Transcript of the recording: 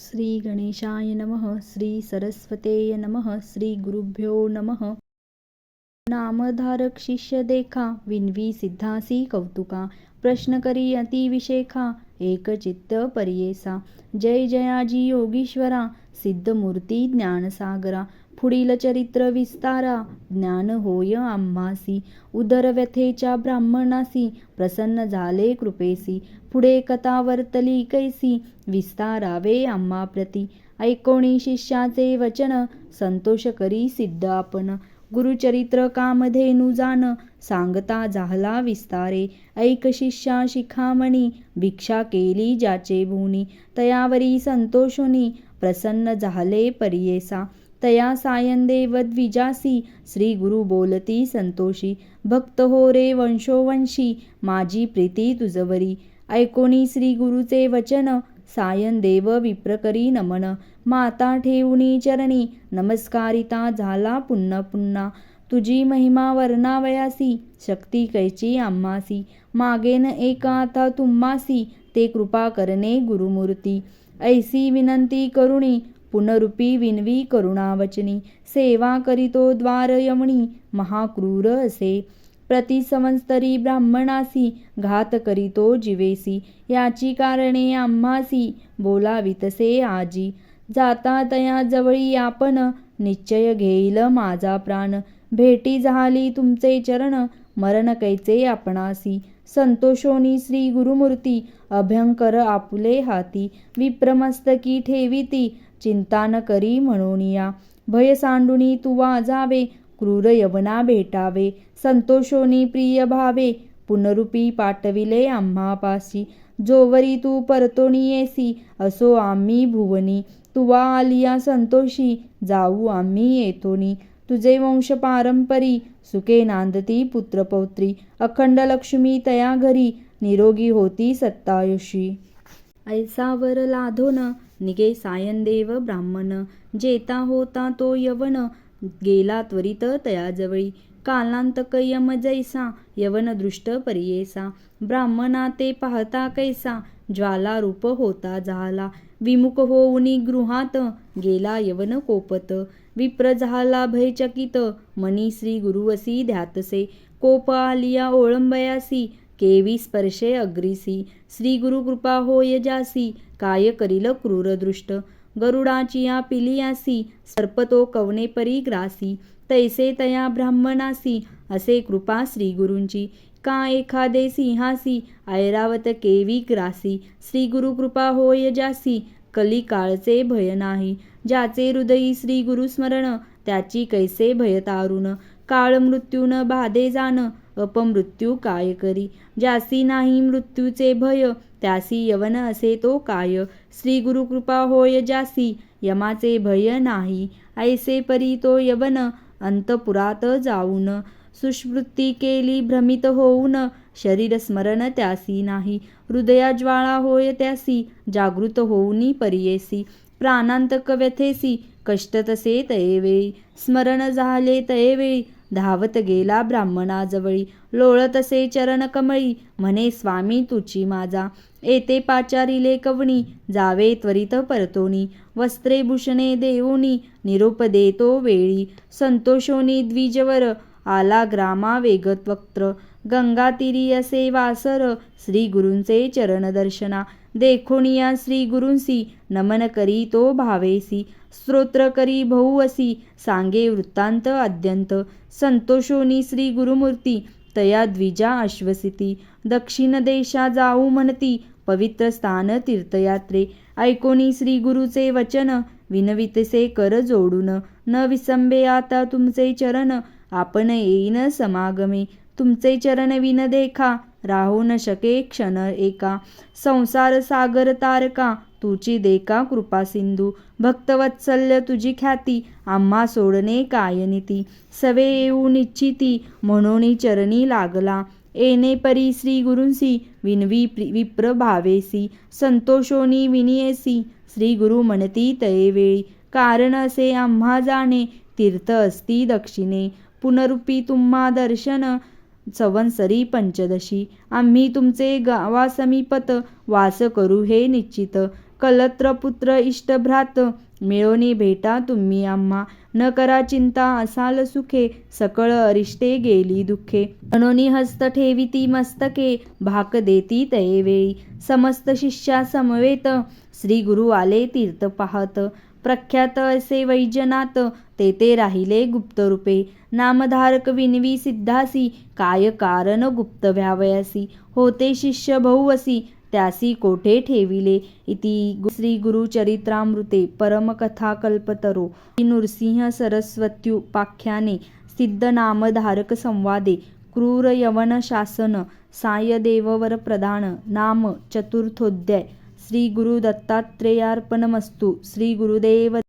श्री गणेशाय नमः श्री सरस्वतेय नमः श्री गुरुभ्यो नमः। नामधारक शिष्य देखा विनवी सिद्धासी कौतुका प्रश्न करी अतिविशेखा एकचित्त परियेसा। जय जयाजी योगीश्वरा सिद्धमूर्ती ज्ञानसागरा। पुढील चरित्र विस्तारा. ज्ञान होय आम्हासी. उदर व्यथेच्या ब्राह्मणासी. प्रसन्न झाले कृपेसी. पुढे कथा वर्तली कैसी विस्तारावे आम्हा प्रती. ऐकोणी शिष्याचे वचन. संतोष करी सिद्ध आपण. गुरुचरित्र कामधेनु जान. सांगता झाला विस्तारे. ऐक शिष्या शिखामणी. भिक्षा केली ज्याचे भूनी. तयावरी संतोषुनी. प्रसन्न झाले परियेसा. तया सायंदेव द्विजासी श्री गुरु बोलती संतोषी। भक्त हो रे वंशोवंशी माझी प्रीती तुझवरी। ऐकोनी श्री गुरुचे वचन सायनदेव विप्रकरी नमन। माता ठेवणी चरणी नमस्कारिता झाला पुन्हा पुन्हा। तुझी महिमा वर्णावयासी शक्ती कैची आम्हासी। मागेन एका आता तुम्हासी ते कृपा करणे गुरुमूर्ती। ऐसी विनंती करुणी पुनरुपी विनवी करुणावचनी सेवा करीतो द्वार यमणी महाक्रूर असे. प्रतिसंवत्सरी ब्राह्मणासी घात करीतो जीवेसी याची कारणे आम्हासी बोलावितसे आजी. जाता तया जवळी आपण निश्चय घेईल माझा प्राण. भेटी झाली तुमचे चरण मरण कैचे आपणासी. संतोषोनी श्री गुरुमूर्ती अभ्यंकर आपुले हाती. विप्रमस्तकी ठेविती चिंता न करी म्हणून या भय सांडुनी तुवा जावे क्रूर यवना भेटावे. संतोषोनी प्रिय भावे पुनरुपी पाठविले आम्हापाशी. जोवरी तू परतोणी येसी असो आम्ही भुवनी. तुवा आलिया संतोषी जाऊ आम्ही येतोनी. तुझे वंश पारंपरी सुखे नांदती पुत्रपौत्री अखंड लक्ष्मी तया घरी निरोगी होती सत्तायुषी ऐसावर लाधोन निगे सायंदेव ब्राह्मण जेता होता तो यवन गेला त्वरित तयाजवळी कालांतक यम जैसा यवन दृष्ट परियेसा. ब्राह्मणा ते पाहता कैसा ज्वाला रूप होता झाला. विमुख होऊनी गृहात गेला यवन कोपत. विप्र झाला भयचकित मनी श्री गुरुवसी ध्यातसे. कोप आलिया ओळंबयासी केवी स्पर्शे अग्रिसी श्री गुरुकृपा होय जासी काय करील क्रूरदृष्ट? गरुडाची या पिलियासी सर्पतो कवने परी ग्रासी तैसे तया ब्राह्मणासी असे कृपा श्रीगुरूंची का एखादे सिंहासी ऐरावत केवी ग्रासी श्री गुरुकृपा होय जासी कली काळचे भय नाही. ज्याचे हृदयी श्री गुरुस्मरण त्याची कैसे भयतारुण काळ मृत्यून बाधे जाण अपमृत्यू काय करी? ज्यासी नाही मृत्यूचे भय त्यासी यवन असे तो काय? श्री गुरुकृपा होय जासी यमाचे भय नाही. ऐसे परी तो यवन अंतपुरात जाऊन सुश्वृत्ती केली भ्रमित होऊन शरीर स्मरण त्यासी नाही. हृदया ज्वाळा होय त्यासी जागृत होऊनी परियेसी. प्राणांतक व्यथेसी कष्ट तसे तयेवेळी. स्मरण झाले तयेवेळी धावत गेला ब्राह्मणाजवळी. लोळतसे चरण कमळी म्हणे स्वामी तुची माझा. येते पाचारिले कवणी जावे त्वरित परतोनी. वस्त्रे भूषणे देऊनी निरोप देतो वेळी. संतोषोनी द्विजवर आला ग्रामा वेगत्वक्त्र. गंगातीरी असे वासर श्री गुरूंचे चरण दर्शना. देखोनिया श्री गुरूंसी नमन करी तो भावेसी. स्तोत्र करी बहुवसी सांगे वृत्तांत अद्यंत. संतोषोनी श्री गुरुमूर्ती तया द्विजा आश्वसिती. दक्षिण देशा जाऊ म्हणती पवित्र स्थान तीर्थयात्रे. ऐकोनी श्री गुरुचे वचन विनवितसे कर जोडून. न विसंबे आता तुमचे चरण आपण येईन समागमे. तुमचे चरण विन देखा राहू न शके क्षण एका. संसार सागर तारका तुची देका कृपा सिंधू. भक्तवत्सल्य तुझी ख्याती. आम्हा सोडणे कायनिती सवे येऊ निश्चिती. म्हणून चरणी लागला. येणे परी श्री गुरुंसी विनवी विप्र भावेसी संतोषोनी विनियेसी श्री गुरु म्हणती तयेवेळी कारण असे आम्हा जाणे. तीर्थ असती दक्षिणे. पुनरुपी तुम्हा दर्शन. संवत्सरी पंचदशी. आम्ही तुमचे गावासमीपत. वास करू हे निश्चित. कलत्रपुत्र इष्टभ्रात मिळोनी भेटा तुम्ही आम्हा. न करा चिंता असाल सुखे सकळ अरिष्टे गेली दुःखे. अणोनी हस्त ठेविती मस्तके भाक देती तये वेळी. समस्त शिष्या समवेत श्री गुरु आले तीर्थ पाहत. प्रख्यात असे वैजनाथ ते ते राहिले गुप्त रूपे. नामधारक विनवी सिद्धासी काय कारण गुप्त व्यावयासी? होते शिष्य बहुवसी त्यासी कोठे ठेविले? इति श्री गुरुचरित्रामृते परमकथाकल्पतरो। श्री नृसिंह सरस्वत्युपाख्याने सिद्ध नामधारक संवादे। क्रूर यवन शासन सायदेववर प्रधान नाम चतुर्थोध्याय। श्री गुरु दत्तात्रेयार्पणमस्तु। श्री गुरुदेव